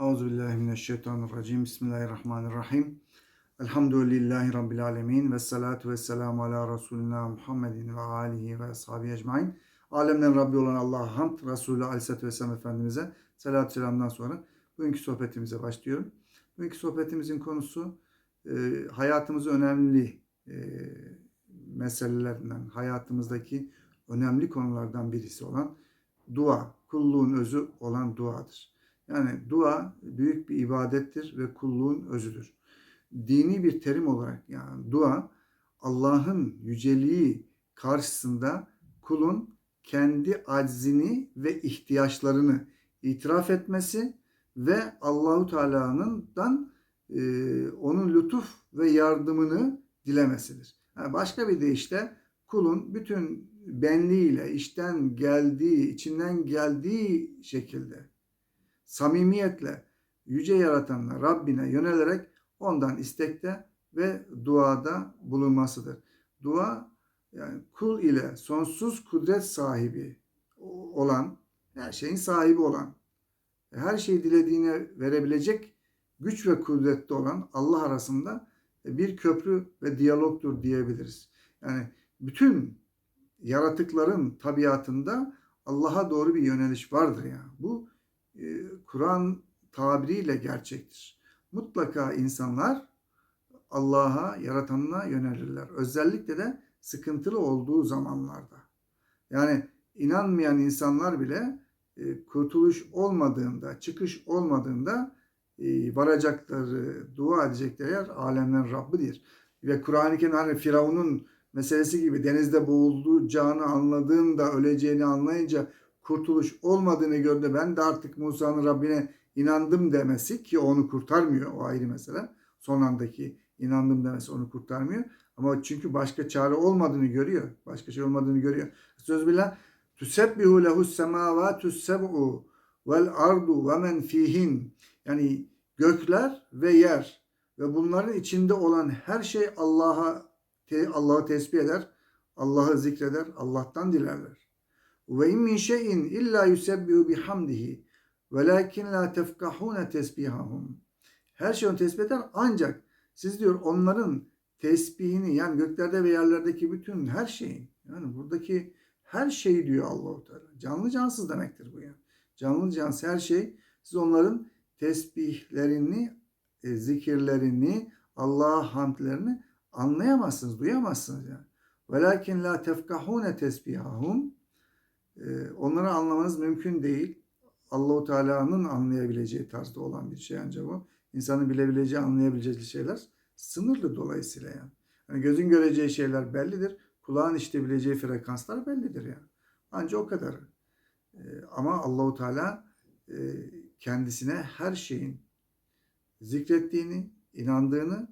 Euzubillahimineşşeytanirracim. Bismillahirrahmanirrahim. Elhamdülillahi Rabbil alemin. Ve salatu ve selamu ala Resulina Muhammedin ve alihi ve ashabi ecmain. Alemden Rabbi olan Allah'a hamd, Resulü Aleyhisselatü Vesselam Efendimiz'e salatü selamdan sonra bugünkü sohbetimize başlıyorum. Bugünkü sohbetimizin konusu e, hayatımızı önemli e, meselelerinden, hayatımızdaki önemli konulardan birisi olan dua, kulluğun özü olan duadır. Yani dua büyük bir ibadettir ve kulluğun özüdür. Dini bir terim olarak yani dua Allah'ın yüceliği karşısında kulun kendi aczini ve ihtiyaçlarını itiraf etmesi ve Allahu Teala'nın e, onun lütuf ve yardımını dilemesidir. Yani başka bir deyişle kulun bütün benliğiyle işten geldiği, içinden geldiği şekilde samimiyetle yüce yaratanına, Rabbine yönelerek ondan istekte ve duada bulunmasıdır. Dua yani kul ile sonsuz kudret sahibi olan, her şeyin sahibi olan, her şeyi dilediğine verebilecek güç ve kudretli olan Allah arasında bir köprü ve diyalogtur diyebiliriz. Yani bütün yaratıkların tabiatında Allah'a doğru bir yöneliş vardır ya. Yani. Bu Kur'an tabiriyle gerçektir. Mutlaka insanlar Allah'a, yaratanına yönelirler. Özellikle de sıkıntılı olduğu zamanlarda. Yani inanmayan insanlar bile e, kurtuluş olmadığında, çıkış olmadığında e, varacakları, dua edecekleri yer alemlerin Rabbidir. Ve Kur'an-ı Kerim hani Firavun'un meselesi gibi denizde boğulacağını anladığında, öleceğini anlayınca kurtuluş olmadığını gördü. Ben de artık Musa'nın Rabbine inandım demesi ki onu kurtarmıyor o ayrı mesele. Son andaki inandım demesi onu kurtarmıyor. Ama çünkü başka çare olmadığını görüyor. Başka şey olmadığını görüyor. Söz billah tüsebbihu lehus semavatü seb'u vel ardu ve men fihin. Yani gökler ve yer ve bunların içinde olan her şey Allah'a Allah'ı tesbih eder, Allah'ı zikreder, Allah'tan dilerler. Ve in min şeyin illa yusebbihu bihamdihi velakin la tefkahune tesbihahum. Her şey onu tesbih eder ancak siz diyor onların tesbihini yani göklerde ve yerlerdeki bütün her şeyin yani buradaki her şey diyor Allahu Teala. Canlı cansız demektir bu yani. Canlı cansız her şey siz onların tesbihlerini, e, zikirlerini, Allah'a hamdlerini anlayamazsınız, duyamazsınız yani. Velakin la tefkahune tesbihahum onları anlamanız mümkün değil. Allahu Teala'nın anlayabileceği tarzda olan bir şey ancak bu. İnsanın bilebileceği, anlayabileceği şeyler sınırlı dolayısıyla yani. yani gözün göreceği şeyler bellidir. Kulağın işitebileceği frekanslar bellidir yani. Ancak o kadar. Ee, ama Allahu Teala e, kendisine her şeyin zikrettiğini, inandığını,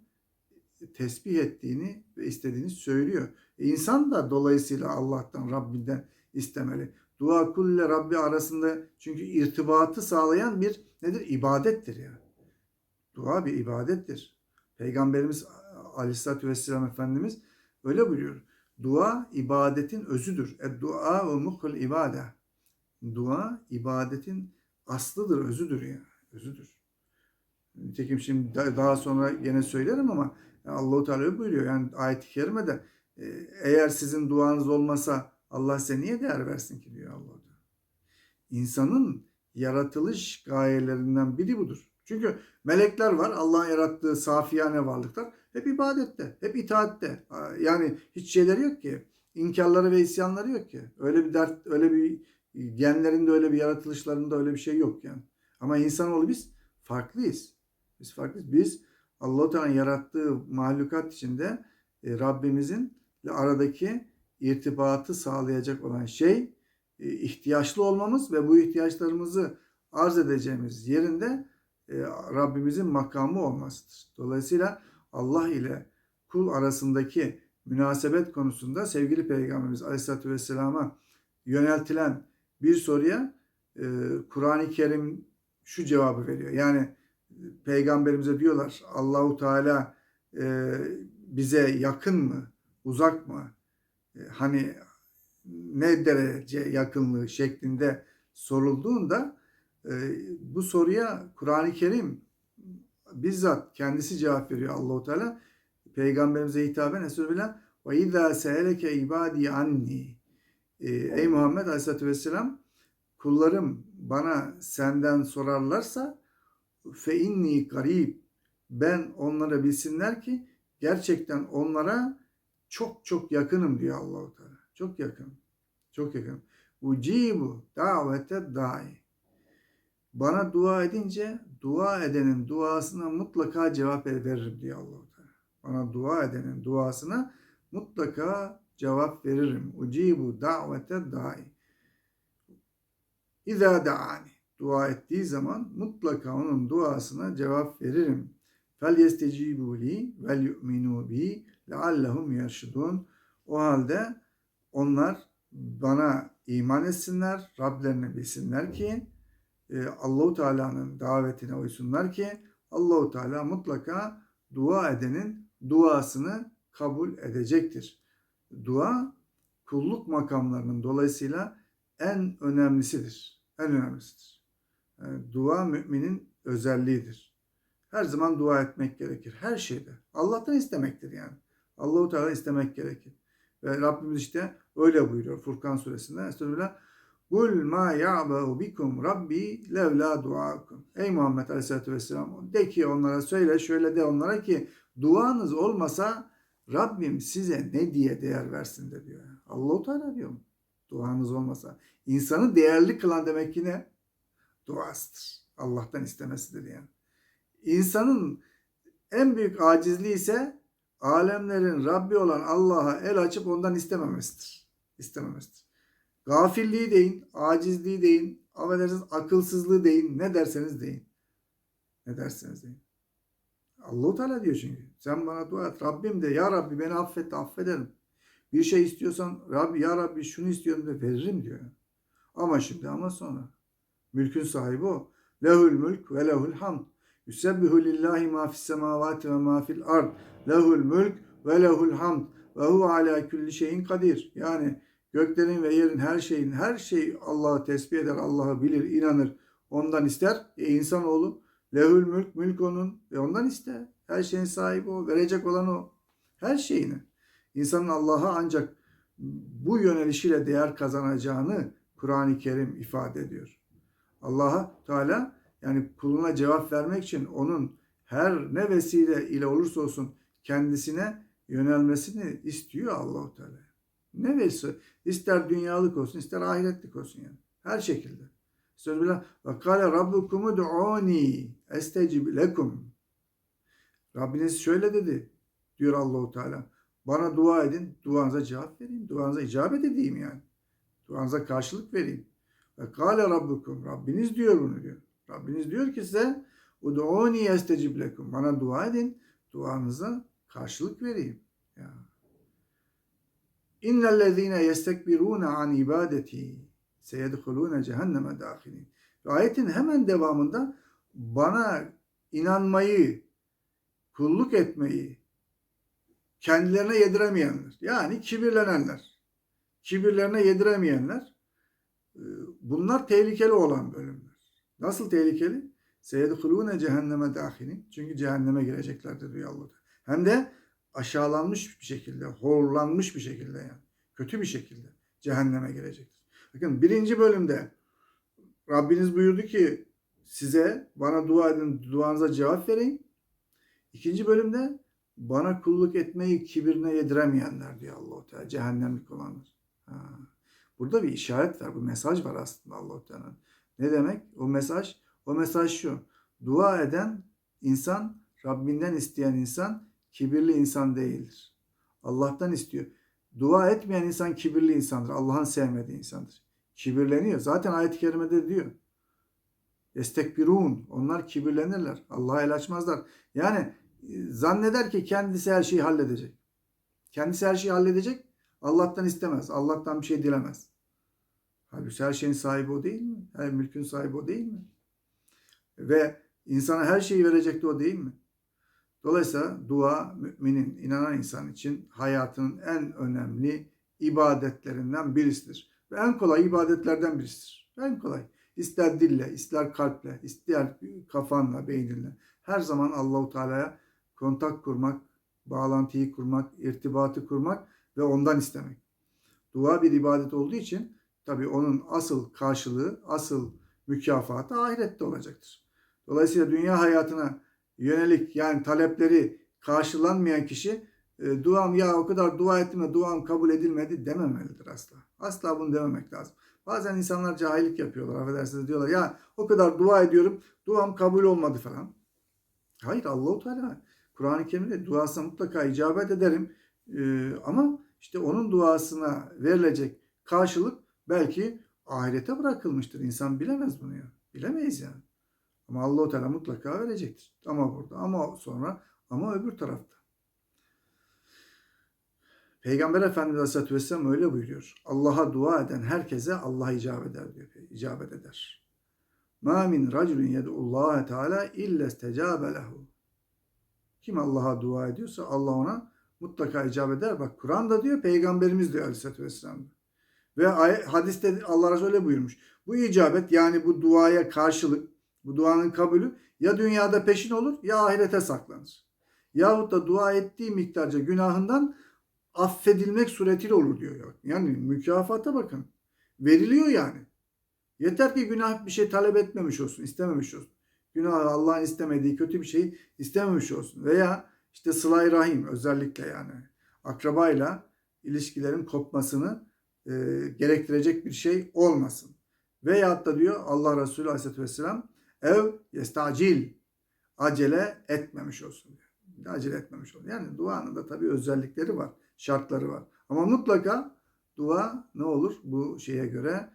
tesbih ettiğini ve istediğini söylüyor. E insan da dolayısıyla Allah'tan, Rabbinden istemeli. Dua kul Rabbi arasında çünkü irtibatı sağlayan bir nedir? İbadettir yani. Dua bir ibadettir. Peygamberimiz Aleyhisselatü Vesselam Efendimiz öyle buyuruyor. Dua ibadetin özüdür. E dua ve muhul ibade. Dua ibadetin aslıdır, özüdür yani. Özüdür. Nitekim şimdi daha sonra yine söylerim ama Allahu Teala buyuruyor yani ayet-i kerimede e, eğer sizin duanız olmasa Allah size niye değer versin ki diyor Allah. İnsanın yaratılış gayelerinden biri budur. Çünkü melekler var. Allah'ın yarattığı safiyane varlıklar. Hep ibadette, hep itaatte. Yani hiç şeyleri yok ki. İnkarları ve isyanları yok ki. Öyle bir dert, öyle bir genlerinde öyle bir yaratılışlarında öyle bir şey yok yani. Ama insanoğlu biz farklıyız. Biz farklıyız. Biz Allah-u Teala'nın yarattığı mahlukat içinde e, Rabbimizin aradaki irtibatı sağlayacak olan şey e, ihtiyaçlı olmamız ve bu ihtiyaçlarımızı arz edeceğimiz yerinde e, Rabbimizin makamı olmasıdır. Dolayısıyla Allah ile kul arasındaki münasebet konusunda sevgili Peygamberimiz Aleyhisselatü Vesselam'a yöneltilen bir soruya e, Kur'an-ı Kerim şu cevabı veriyor. Yani Peygamberimize diyorlar Allahu Teala bize yakın mı, uzak mı? E, hani ne derece yakınlığı şeklinde sorulduğunda e, bu soruya Kur'an-ı Kerim bizzat kendisi cevap veriyor Allahu Teala. Peygamberimize hitaben Estağfirullah ve izâ seheleke ibâdî anni. E, Ey Muhammed Aleyhisselatü Vesselam kullarım bana senden sorarlarsa fe inni garib ben onlara bilsinler ki gerçekten onlara çok çok yakınım diyor Allahu Teala. Çok yakın. Çok yakın. Ucibu davete dai. Bana dua edince dua edenin duasına mutlaka cevap veririm diyor Allahu Teala. Bana dua edenin duasına mutlaka cevap veririm. Ucibu davete dai. İza daani. Dua ettiği zaman mutlaka onun duasına cevap veririm. Fel yestecibu li vel yu'minu bi leallehum yerşudun. O halde onlar bana iman etsinler, Rablerini bilsinler ki e, Allahu Teala'nın davetine uysunlar ki Allahu Teala mutlaka dua edenin duasını kabul edecektir. Dua kulluk makamlarının dolayısıyla en önemlisidir. En önemlisidir. Yani dua müminin özelliğidir. Her zaman dua etmek gerekir. Her şeyde. Allah'tan istemektir yani. Allahu Teala istemek gerekir. Ve Rabbimiz işte öyle buyuruyor Furkan suresinde. Estağfirullah. Kul ma ya'ba'u bikum rabbi levla duakum. Ey Muhammed Aleyhisselatü Vesselam de ki onlara söyle şöyle de onlara ki duanız olmasa Rabbim size ne diye değer versin de diyor. Allahu Teala diyor. Duanız olmasa. İnsanı değerli kılan demek ki ne? Duasıdır. Allah'tan istemesidir yani. İnsanın en büyük acizliği ise alemlerin Rabbi olan Allah'a el açıp ondan istememesidir. İstememesidir. Gafilliği deyin, acizliği deyin, affedersiniz akılsızlığı deyin, ne derseniz deyin. Ne derseniz deyin. Allahu Teala diyor çünkü. Sen bana dua et. Rabbim de ya Rabbi beni affet de affederim. Bir şey istiyorsan Rabbi ya Rabbi şunu istiyorum de veririm diyor. Ama şimdi ama sonra. Mülkün sahibi o. Lehul mülk ve lehul hamd. Yusebbihu lillahi ma fis semavati ve ma fil ard. Lehul mülk ve lehul hamd. Ve hu ala kulli şeyin kadir. Yani göklerin ve yerin her şeyin her şey Allah'ı tesbih eder, Allah'ı bilir, inanır. Ondan ister. E insanoğlu lehül mülk, mülk onun ve ondan ister. Her şeyin sahibi o, verecek olan o. Her şeyini. İnsanın Allah'a ancak bu yönelişiyle değer kazanacağını Kur'an-ı Kerim ifade ediyor. Allah'a Teala yani kuluna cevap vermek için onun her ne vesile ile olursa olsun kendisine yönelmesini istiyor Allahu Teala. Ne verirse ister dünyalık olsun ister ahiretlik olsun yani. Her şekilde. Söz bile ve kâle rabbukumu du'uni estecib lekum. Rabbiniz şöyle dedi diyor Allahu Teala. Bana dua edin, duanıza cevap vereyim, duanıza icabet edeyim yani. Duanıza karşılık vereyim. Ve kâle rabbukum. Rabbiniz diyor bunu diyor. Rabbiniz diyor ki size Udu'uni estecib lekum. Bana dua edin. Duanıza karşılık vereyim. Ya. İnnellezîne yestekbirûne an ibadeti seyedhulûne cehenneme dâhilin. Ayetin hemen devamında bana inanmayı, kulluk etmeyi kendilerine yediremeyenler. Yani kibirlenenler. Kibirlerine yediremeyenler bunlar tehlikeli olan bölümler. Nasıl tehlikeli? Seyedhulûne cehenneme dâhilin. Çünkü cehenneme gireceklerdir diyor Allah. Hem de aşağılanmış bir şekilde, horlanmış bir şekilde yani. Kötü bir şekilde cehenneme girecektir. Bakın birinci bölümde Rabbiniz buyurdu ki size bana dua edin, duanıza cevap vereyim. İkinci bölümde bana kulluk etmeyi kibirine yediremeyenler diyor Allah-u Teala. Cehennemlik olanlar. Ha. Burada bir işaret var. Bu mesaj var aslında Allah-u Teala'nın. Ne demek? O mesaj, o mesaj şu. Dua eden insan, Rabbinden isteyen insan kibirli insan değildir. Allah'tan istiyor. Dua etmeyen insan kibirli insandır. Allah'ın sevmediği insandır. Kibirleniyor. Zaten ayet-i kerimede diyor. Estekbirun. Onlar kibirlenirler. Allah'a el açmazlar. Yani zanneder ki kendisi her şeyi halledecek. Kendisi her şeyi halledecek. Allah'tan istemez. Allah'tan bir şey dilemez. Halbuki her şeyin sahibi o değil mi? Her mülkün sahibi o değil mi? Ve insana her şeyi verecek de o değil mi? Dolayısıyla dua müminin, inanan insan için hayatının en önemli ibadetlerinden birisidir. Ve en kolay ibadetlerden birisidir. En kolay. İster dille, ister kalple, ister kafanla, beyninle. Her zaman Allahu Teala'ya kontak kurmak, bağlantıyı kurmak, irtibatı kurmak ve ondan istemek. Dua bir ibadet olduğu için tabii onun asıl karşılığı, asıl mükafatı ahirette olacaktır. Dolayısıyla dünya hayatına yönelik yani talepleri karşılanmayan kişi e, duam ya o kadar dua ettim de duam kabul edilmedi dememelidir asla. Asla bunu dememek lazım. Bazen insanlar cahillik yapıyorlar affedersiniz diyorlar ya o kadar dua ediyorum duam kabul olmadı falan. Hayır Allahu Teala Kur'an-ı Kerim'de duasına mutlaka icabet ederim. E, ama işte onun duasına verilecek karşılık belki ahirete bırakılmıştır. İnsan bilemez bunu ya. Bilemeyiz yani. Ama Allahu Teala mutlaka verecektir. Ama burada, ama sonra, ama öbür tarafta. Peygamber Efendimiz Aleyhisselatü Vesselam öyle buyuruyor. Allah'a dua eden herkese Allah icabet eder diyor. İcabet eder. Ma min raculun yed'ullaha teala illa istecabe lehu. Kim Allah'a dua ediyorsa Allah ona mutlaka icabet eder. Bak Kur'an'da diyor, Peygamberimiz diyor Aleyhisselatü Vesselam. Ve hadiste Allah Resulü öyle buyurmuş. Bu icabet yani bu duaya karşılık, bu duanın kabulü ya dünyada peşin olur ya ahirete saklanır. Yahut da dua ettiği miktarca günahından affedilmek suretiyle olur diyor. Yani mükafata bakın. Veriliyor yani. Yeter ki günah bir şey talep etmemiş olsun, istememiş olsun. Günah Allah'ın istemediği kötü bir şeyi istememiş olsun. Veya işte sıla rahim özellikle yani akrabayla ilişkilerin kopmasını e, gerektirecek bir şey olmasın. Veyahut da diyor Allah Resulü Aleyhisselatü Vesselam ev yestacil acele etmemiş olsun diyor. Acele etmemiş olsun. Yani duanın da tabii özellikleri var, şartları var. Ama mutlaka dua ne olur? Bu şeye göre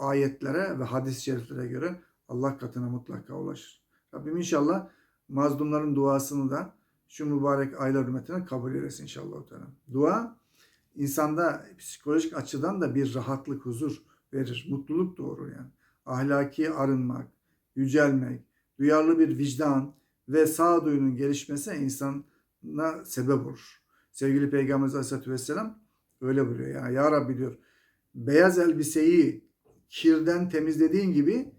ayetlere ve hadis-i şeriflere göre Allah katına mutlaka ulaşır. Rabbim inşallah mazlumların duasını da şu mübarek aylar hürmetine kabul eylesin inşallah. Dua insanda psikolojik açıdan da bir rahatlık, huzur verir. Mutluluk doğurur yani. Ahlaki arınmak, yücelmek, duyarlı bir vicdan ve sağduyunun gelişmesine insana sebep olur. Sevgili Peygamberimiz Aleyhisselatü Vesselam öyle buyuruyor. Yani Ya Rabbi diyor beyaz elbiseyi kirden temizlediğin gibi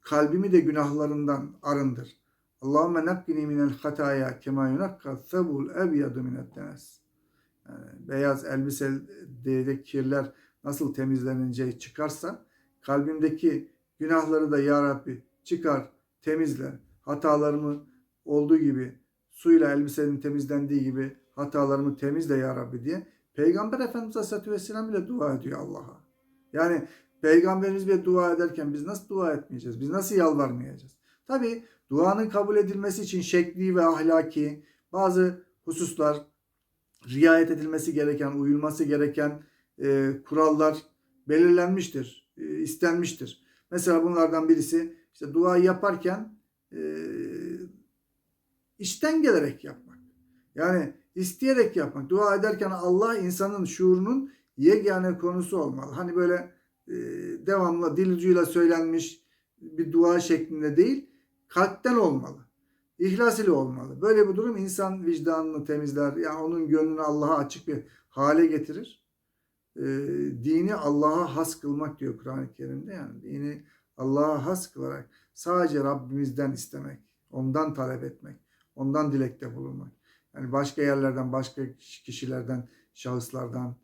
kalbimi de günahlarından arındır. Allahümme nakkini minel hataya kema yunakka thebul ebyadu minet. Yani beyaz elbisedeki kirler nasıl temizlenince çıkarsa kalbimdeki günahları da ya Rabbi çıkar, temizle. Hatalarımı olduğu gibi suyla elbisenin temizlendiği gibi hatalarımı temizle ya Rabbi diye Peygamber Efendimiz Aleyhisselatü Vesselam bile dua ediyor Allah'a. Yani Peygamberimiz bile dua ederken biz nasıl dua etmeyeceğiz? Biz nasıl yalvarmayacağız? Tabi duanın kabul edilmesi için şekli ve ahlaki bazı hususlar riayet edilmesi gereken, uyulması gereken e, kurallar belirlenmiştir, e, istenmiştir. Mesela bunlardan birisi işte dua yaparken e, içten gelerek yapmak. Yani isteyerek yapmak. Dua ederken Allah insanın şuurunun yegane konusu olmalı. Hani böyle e, devamlı dil ucuyla söylenmiş bir dua şeklinde değil, kalpten olmalı. İhlas ile olmalı. Böyle bir durum insan vicdanını temizler. Yani onun gönlünü Allah'a açık bir hale getirir. E, dini Allah'a has kılmak diyor Kur'an-ı Kerim'de. Yani dini Allah'a has kılarak sadece Rabbimizden istemek, ondan talep etmek, ondan dilekte bulunmak. Yani başka yerlerden, başka kişilerden, şahıslardan,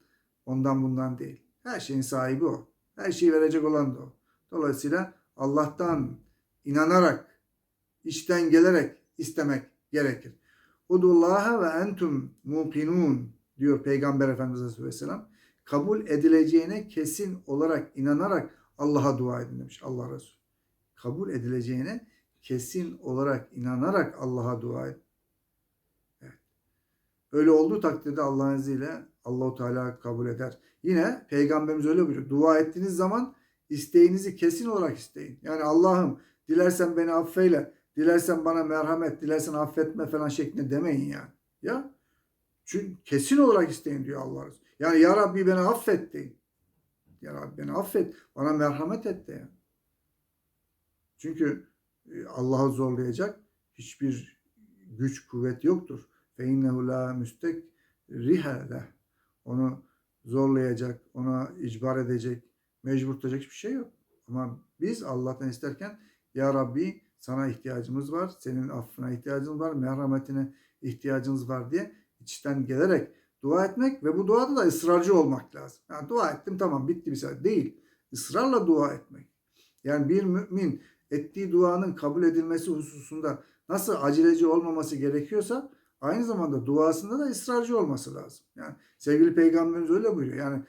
ondan bundan değil. Her şeyin sahibi o. Her şeyi verecek olan da o. Dolayısıyla Allah'tan inanarak, içten gelerek istemek gerekir. Udullaha ve entum muqinun diyor Peygamber Efendimiz Aleyhisselam. Kabul edileceğine kesin olarak inanarak Allah'a dua edin demiş Allah Resulü. Kabul edileceğine kesin olarak inanarak Allah'a dua edin. Evet. Öyle olduğu takdirde Allah'ın izniyle Allahu Teala kabul eder. Yine Peygamberimiz öyle buyuruyor. Dua ettiğiniz zaman isteğinizi kesin olarak isteyin. Yani Allah'ım dilersen beni affeyle, dilersen bana merhamet, dilersen affetme falan şeklinde demeyin yani. Ya çünkü kesin olarak isteyin diyor Allah Resulü. Yani ya Rabbi beni affet deyin. Ya Rabbi beni affet, bana merhamet et de yani. Çünkü e, Allah'ı zorlayacak hiçbir güç, kuvvet yoktur. Fe innehu la müstek rihale. Onu zorlayacak, ona icbar edecek, mecbur tutacak hiçbir şey yok. Ama biz Allah'tan isterken Ya Rabbi sana ihtiyacımız var, senin affına ihtiyacımız var, merhametine ihtiyacımız var diye içten gelerek dua etmek ve bu duada da ısrarcı olmak lazım. Yani dua ettim tamam bitti bir şey değil. Israrla dua etmek. Yani bir mümin ettiği duanın kabul edilmesi hususunda nasıl aceleci olmaması gerekiyorsa aynı zamanda duasında da ısrarcı olması lazım. Yani sevgili peygamberimiz öyle buyuruyor. Yani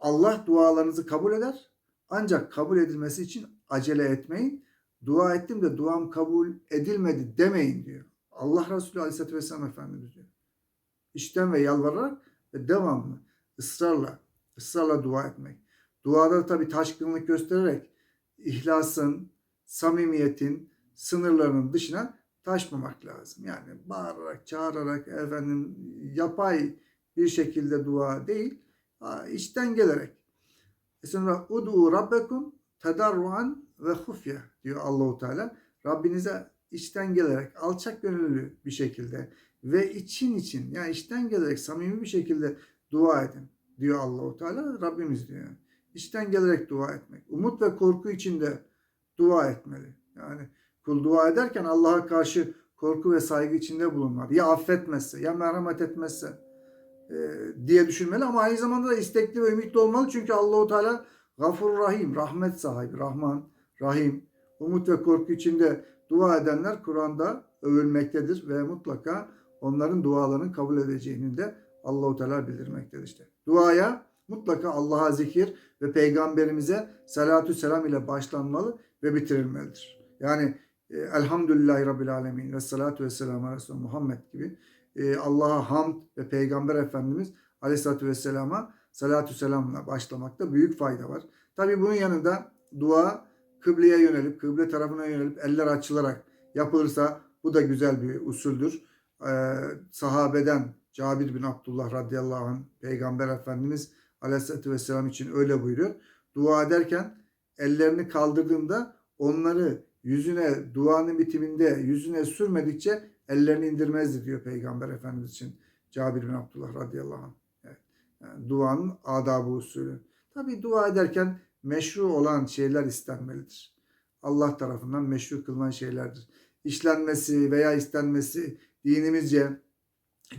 Allah dualarınızı kabul eder. Ancak kabul edilmesi için acele etmeyin. Dua ettim de duam kabul edilmedi demeyin diyor. Allah Resulü Aleyhisselatü Vesselam Efendimiz diyor. İşten ve yalvararak ve devamlı, ısrarla, ısrarla dua etmek. Duada tabi taşkınlık göstererek ihlasın, samimiyetin sınırlarının dışına taşmamak lazım. Yani bağırarak, çağırarak, efendim yapay bir şekilde dua değil, içten gelerek. E sonra udu rabbekum tedarruan ve hufye diyor Allahu Teala. Rabbinize içten gelerek, alçak gönüllü bir şekilde ve için için yani içten gelerek samimi bir şekilde dua edin diyor Allahu Teala. Rabbimiz diyor. İçten gelerek dua etmek. Umut ve korku içinde dua etmeli. Yani kul dua ederken Allah'a karşı korku ve saygı içinde bulunmalı. Ya affetmezse, ya merhamet etmezse e, diye düşünmeli ama aynı zamanda da istekli ve ümitli olmalı. Çünkü Allahu Teala Gafur Rahim, rahmet sahibi, Rahman, Rahim, umut ve korku içinde dua edenler Kur'an'da övülmektedir ve mutlaka onların dualarının kabul edeceğini de Allahu Teala bildirmektedir işte. Duaya mutlaka Allah'a zikir ve peygamberimize salatü selam ile başlanmalı ve bitirilmelidir. Yani e, Elhamdülillahi Rabbil Alemin ve salatu ve Resulü Muhammed gibi e, Allah'a hamd ve peygamber efendimiz aleyhissalatü vesselama salatü selamla başlamakta büyük fayda var. Tabi bunun yanında dua kıbleye yönelip, kıble tarafına yönelip eller açılarak yapılırsa bu da güzel bir usuldür. Ee, sahabeden Cabir bin Abdullah radıyallahu anh peygamber efendimiz aleyhissalatü vesselam için öyle buyuruyor. Dua ederken ellerini kaldırdığında onları yüzüne duanın bitiminde yüzüne sürmedikçe ellerini indirmezdi diyor peygamber efendimiz için Cabir bin Abdullah radıyallahu anh. Evet. Yani duanın adabı usulü. Tabi dua ederken meşru olan şeyler istenmelidir. Allah tarafından meşru kılınan şeylerdir. İşlenmesi veya istenmesi dinimizce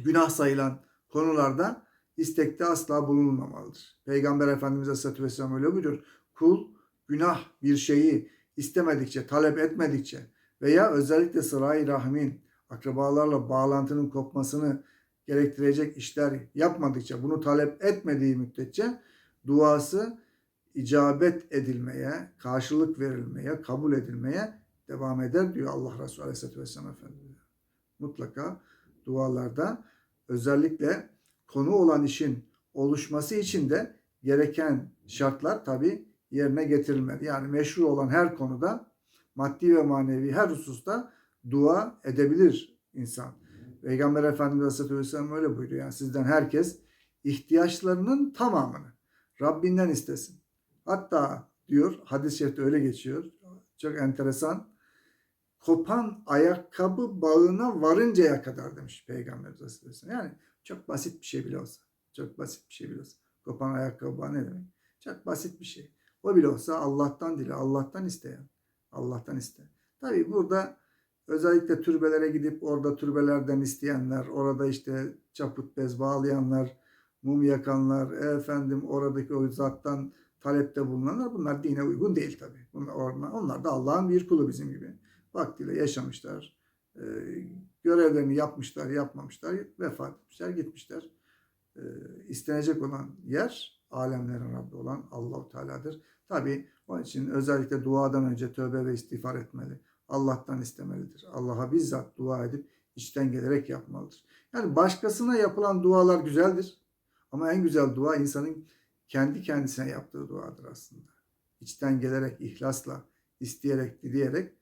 günah sayılan konularda istekte asla bulunulmamalıdır. Peygamber Efendimiz Aleyhisselatü Vesselam öyle buyuruyor. Kul günah bir şeyi istemedikçe, talep etmedikçe veya özellikle sıra-i rahmin, akrabalarla bağlantının kopmasını gerektirecek işler yapmadıkça, bunu talep etmediği müddetçe duası icabet edilmeye, karşılık verilmeye, kabul edilmeye devam eder diyor Allah Resulü Aleyhisselatü Vesselam Efendimiz. Mutlaka dualarda özellikle konu olan işin oluşması için de gereken şartlar tabi yerine getirilmeli. Yani meşru olan her konuda maddi ve manevi her hususta dua edebilir insan. Peygamber Efendimiz Aleyhisselatü Vesselam öyle buyuruyor. Yani sizden herkes ihtiyaçlarının tamamını Rabbinden istesin. Hatta diyor hadis-i şerifte öyle geçiyor. Çok enteresan. Kopan ayakkabı bağına varıncaya kadar demiş Peygamber Aleyhisselam. Yani çok basit bir şey bile olsa. Çok basit bir şey bile olsa. Kopan ayakkabı bağı ne demek? Çok basit bir şey. O bile olsa Allah'tan dile, Allah'tan isteyen. Allah'tan iste. Tabi burada özellikle türbelere gidip orada türbelerden isteyenler, orada işte çaput bez bağlayanlar, mum yakanlar, efendim oradaki o zattan talepte bulunanlar bunlar dine uygun değil tabi. Bunlar, onlar da Allah'ın bir kulu bizim gibi. Vaktiyle yaşamışlar, e, görevlerini yapmışlar, yapmamışlar, vefat etmişler, gitmişler. E, istenecek olan yer alemlerin Rabbi olan Allahu Teala'dır. Tabi onun için özellikle duadan önce tövbe ve istiğfar etmeli. Allah'tan istemelidir. Allah'a bizzat dua edip içten gelerek yapmalıdır. Yani başkasına yapılan dualar güzeldir. Ama en güzel dua insanın kendi kendisine yaptığı duadır aslında. İçten gelerek, ihlasla, isteyerek, dileyerek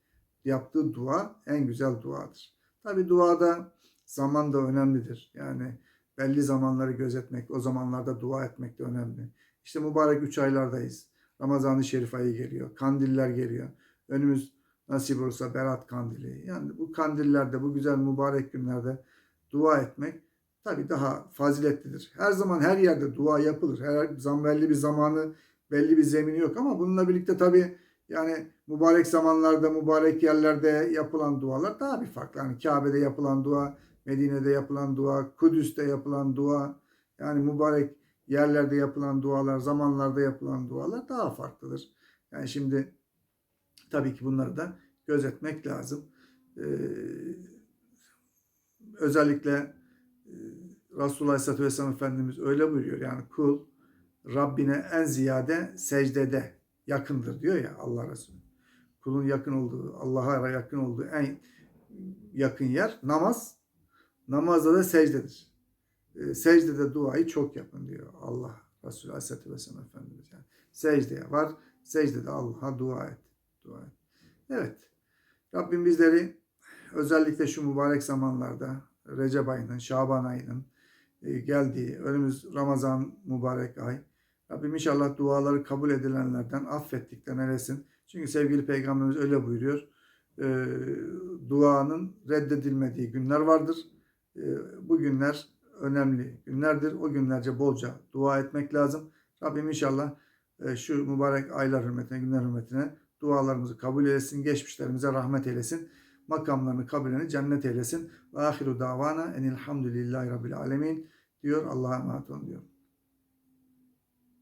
yaptığı dua en güzel duadır. Tabi duada zaman da önemlidir. Yani belli zamanları gözetmek, o zamanlarda dua etmek de önemli. İşte mübarek üç aylardayız. Ramazan-ı Şerif ayı geliyor. Kandiller geliyor. Önümüz nasip olursa Berat Kandili. Yani bu kandillerde, bu güzel mübarek günlerde dua etmek tabii daha faziletlidir. Her zaman her yerde dua yapılır. Her zaman belli bir zamanı, belli bir zemini yok ama bununla birlikte tabii Yani mübarek zamanlarda, mübarek yerlerde yapılan dualar daha bir farklı. Yani Kabe'de yapılan dua, Medine'de yapılan dua, Kudüs'te yapılan dua, yani mübarek yerlerde yapılan dualar, zamanlarda yapılan dualar daha farklıdır. Yani şimdi tabii ki bunları da gözetmek lazım. Ee, özellikle Resulullah Aleyhisselatü Vesselam Efendimiz öyle buyuruyor. Yani kul Rabbine en ziyade secdede yakındır diyor ya Allah Resulü. Kulun yakın olduğu, Allah'a yakın olduğu en yakın yer namaz. Namazda da secdedir. E, secdede duayı çok yapın diyor Allah Resulü Aleyhisselatü Vesselam Efendimiz. Yani secdeye var, secdede Allah'a dua et. Dua et. Evet. Rabbim bizleri özellikle şu mübarek zamanlarda Recep ayının, Şaban ayının geldiği önümüz Ramazan mübarek ay. Rabbim inşallah duaları kabul edilenlerden affettikten eylesin. Çünkü sevgili peygamberimiz öyle buyuruyor. E, duanın reddedilmediği günler vardır. E, bu günler önemli günlerdir. O günlerce bolca dua etmek lazım. Rabbim inşallah e, şu mübarek aylar hürmetine, günler hürmetine dualarımızı kabul eylesin. Geçmişlerimize rahmet eylesin. Makamlarını, kabirlerini cennet eylesin. Ve ahiru davana enilhamdülillahi rabbil alemin diyor. Allah'a emanet olun diyor.